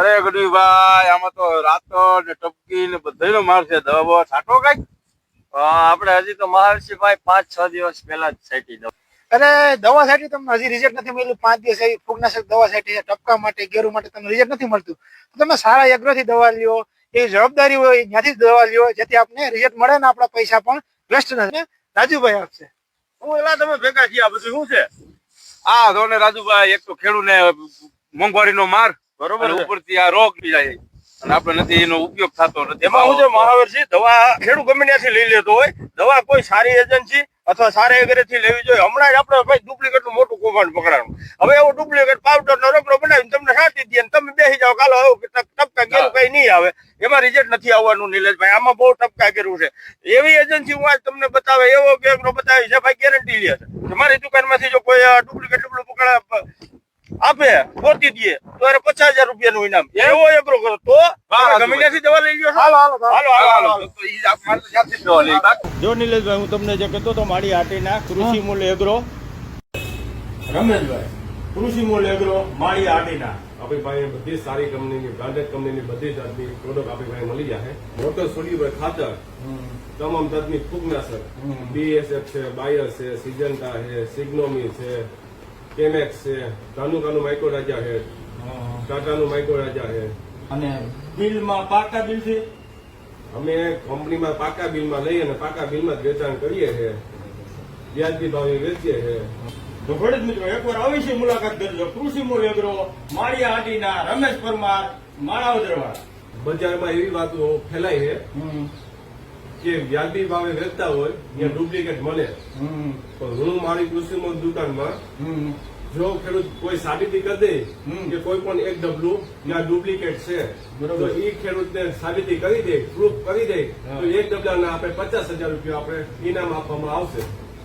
અરે ગઢવીભાઈ આમાં તો રાતો ને ટપકી ને બધાયનો માર છે. દવા બવા છાંટો કાંઈક આપણે હજી તો મહાવીરસિંહભાઈ પાંચ છ દિવસ પહેલા જ છાંટી દઉં અને દવા સાઈટી તમને હજી રિઝલ્ટ નથી મળ્યું. પાંચ દિવસ ફૂગનાશક દવા સાઈટી છે ટપકા માટે ગેરુ માટે તમને રિઝલ્ટ નથી મળતું. તમે સારા યજ્ઞથી દવા લ્યો એ જવાબદારી હોય ત્યાંથી જ દવા લ્યો જેથી આપને રિઝલ્ટ મળે ને આપણા પૈસા પણ વેસ્ટ નથી રાજુભાઈ આપશે. હું એલા તમે ભેગા છીએ આ બધું શું છે? આ જો ને રાજુભાઈ એક તો ખેડૂને મોંઘવારીનો માર બરોબર ઉપરથી આ રોગ જાય. અને આપણે નથી એનો ઉપયોગ થતો નથી. એમાં હું છે મહાવીરસિંહ દવા ખેડૂત ગમે ત્યાંથી લઈ લેતો હોય દવા કોઈ સારી એજન્સી અથવા સારા એગ્રેથી લેવી જોઈએ. હમણાં જ આપણે ભાઈ ડુપ્લિકેટનું મોટું કૌભાંડ પકડાણું. હવે એવો ડુપ્લિકેટ પાવડર નો રગડો બનાવીને તમને સાચી દે તમે બેસી જાઓ. કાલો આવો ટપકા ગેરું કઈ નહીં આવે. એમાં રિઝલ્ટ નથી આવવાનું નિલેશભાઈ. આમાં બહુ ટપકા ગેરું છે. એવી એજન્સી હું આજ તમને બતાવે એવો ગેરો બતાવી છે ભાઈ ગેરંટી લે છે. તમારી મારી દુકાનમાંથી જો કોઈ ડુપ્લિકેટ ડુપ્લિકેટ પકડા આપે પોતી દે તો એને પચાસ હજાર રૂપિયાનું ઇનામ. એવો એગ્રો કરો. તો ગમે ત્યાંથી દવા લઈ ગયો હાલો હાલો હાલો. હાલો હાલો હાલો. તો ઈ આપ મારે તો જાતે જ નિલેશભાઈ હું તમને જે કહેતો તો મારી આટીના કૃષિ મૂલ્ય એગ્રો રમેશભાઈ કૃષિ મૂલ્ય એગ્રો માળી આટીના. આપણી પાસે બધી સારી કંપનીની બ્રાન્ડેડ કંપનીની બધી જાતની પ્રોડક્ટ આપણી પાસે મળી જાય મોટર સોલ્યુબર ખાતર. તમામ જાતની ફૂગનાશક બીએસએફ છે બાયર છે સિજન્ટા છે સિગ્નોમી છે કેમેક્સ છે ધાનુકાનું માઇક્રોરાજા છે ટાટાનું માઇક્રોરાજા છે. અને બિલમાં પાકા બિલ છે? અમે કંપનીમાં પાકા બિલમાં લઈ અને પાકા બિલમાં જ વેચાણ કરીએ છીએ વ્યાજબી ભાવે વેચીએ છીએ તો ખેડૂત મિત્રો એકવાર અવશ્ય મુલાકાત કરજો. કૃષિ મૂલ્ય એગ્રો માળિયા આટીના રમેશ પરમાર માણાવદરવાળા બજારમાં એવી વાતો ફેલાય છે. કે વ્યાજબી ભાવે વેચતા હોય ત્યાં ડુપ્લિકેટ મળે. પણ હું મારી કૃષિ દુકાનમાં જો ખેડૂત કોઈ સાબિતી કરી દે કે કોઈ પણ એક ડબલું ત્યાં ડુપ્લિકેટ છે. બરોબર. તો એ ખેડૂતને સાબિતી કરી દે પ્રૂફ કરી દે તો એક ડબલાના આપણે પચાસ હજાર રૂપિયા આપણે ઇનામ આપવામાં આવશે.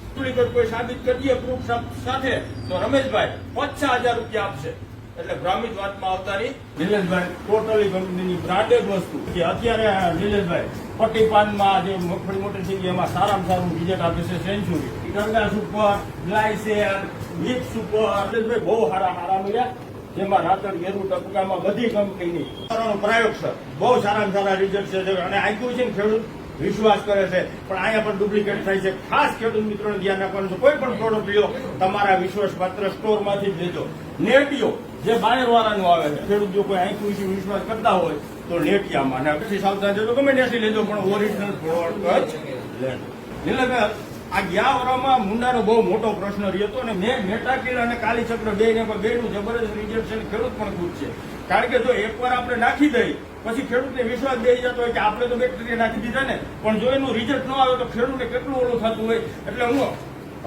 ડુપ્લિકેટ કોઈ સાબિત કરીએ પ્રૂફ સાથે તો રમેશભાઈ પચાસ હજાર રૂપિયા આપશે. એટલે ભ્રામિત વાતમાં આવતા નહીં નિલેશભાઈ ટોટલી કંપનીની બ્રાન્ડેડ વસ્તુ. કે અત્યારે નિલેશભાઈ પટ્ટી પાનમાં જે મગફળી મોટી થઈ ગઈ એમાં સારામાં સારું રિઝલ્ટ આપે છે સેન્ચુરી. ગંગા સુપર ગ્લાયસેલ વિપ સુપર નિલેશભાઈ બહુ સારા સારા મળ્યા. જેમાં રાતર ગેરુ ટપકામાં બધી કંપનીની. સારાનો પ્રયોગ છે. બહુ સારામાં સારા રિઝલ્ટ છે. અને આપ્યું છે ને ખેડૂત, વિશ્વાસ કરે છે. પણ અહીંયા પણ ડુપ્લિકેટ થાય છે. ખાસ ખેડૂત મિત્રોને ધ્યાન રાખવાનું છે. કોઈ પણ પ્રોડક્ટ લ્યો, તમારા વિશ્વાસપાત્ર સ્ટોરમાંથી જ લેજો. નેટિયો જે બાયર વાળાનું આવે છે, ખેડૂત જો કોઈ આંખું વિશે વિશ્વાસ કરતા હોય તો નેટિયામાં અને પછી સાવધાન રહેજો ગમે ત્યાંથી લેજો, પણ ઓરિજિનલ પ્રોડક્ટ જ લેજો. નીલભાઈ આ ગયા વરામાં મુંડાનો બહુ મોટો પ્રશ્ન રહ્યો હતો અને મેં મેટાકીલ અને કાલીચક્ર બે ને બેનું જબરદસ્ત રિઝલ્ટ છે ખેડૂત પણ ખુશ છે. કારણ કે જો એકવાર આપણે નાખી દઈ, પછી ખેડૂતને વિશ્વાસ બેસી જતો હોય કે આપણે તો બેક્ટેરિયા નાખી દીધા ને, પણ જો એનું રિઝલ્ટ ન આવે તો ખેડૂતને કેટલું ઓલું થતું હોય? એટલે હું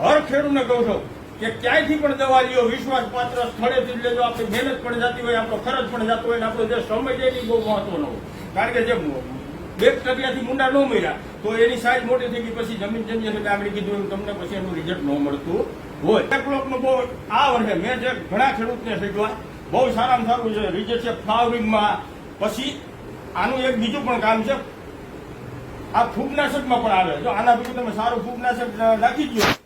હર ખેડૂતને કહું છું કે ક્યાંયથી પણ દવા લ્યો વિશ્વાસ પાત્ર સ્થળેથી લેજો. આપણે મહેનત પણ જતી હોય, આપણો ખર્ચ પણ જતો હોય આપણો જે સમય છે એ બહુ મહત્વનો કારણ કે જે બે બેક્ટેરિયાથી મુંડા ન મર્યા, તો એની સાઈઝ મોટી થઈ ગઈ, પછી જમીન જમીન એટલે આગળ કીધું એમ તમને પછી એનું રિઝલ્ટ ન મળતું હોય. ટેકલોકનું બહુ આ વર્ષે મેં જે ઘણા ખેડૂતને શીખવા, બહુ સારામાં સારું છે. રિઝલ્ટ છે ફ્લાવરિંગમાં. પછી આનું એક બીજું પણ કામ છે, આ ફૂગનાશકમાં પણ આવે. જો આના પછી તમે સારું ફૂગનાશક નાખી દો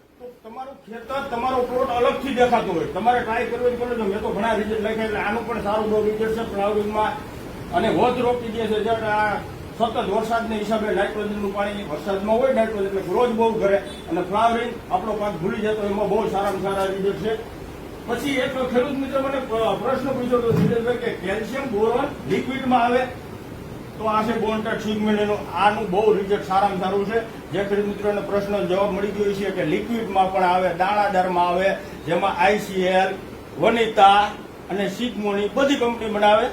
ખેતર તમારો પ્લોટ અલગથી દેખાતો હોય. તમારે ટ્રાય કરવી કરો છો મેં તો ઘણા રિઝલ્ટ લખ્યા એટલે આનું પણ સારું બહુ રિઝલ્ટ છે ફ્લાવરિંગમાં અને વધ રોકી દે છે. જ્યારે આ સતત વરસાદને હિસાબે નાઇટ્રોજનનું પાણી વરસાદમાં હોય નાઇટ્રોજન એટલે ગ્રોથ બહુ કરે. અને ફ્લાવરિંગ આપણો પાક ભૂલી જતો એમાં બહુ સારામાં સારા રિઝલ્ટ છે. પછી એક ખેડૂત મિત્ર મને પ્રશ્ન પૂછ્યો હતો કે કેલ્શિયમ બોરોન લિક્વિડમાં આવે? તો આ છે બોન્ટેડ સિગમેન્ટનું આનું બહુ રિઝલ્ટ સારામાં સારું છે. જે ખેડૂત મિત્રોને પ્રશ્ન જવાબ મળી ગયો છે કે લિક્વિડમાં પણ આવે, દાણાદારમાં આવે, જેમાં આઈસીએલ વનિતા અને સિગમોની બધી કંપની બનાવે.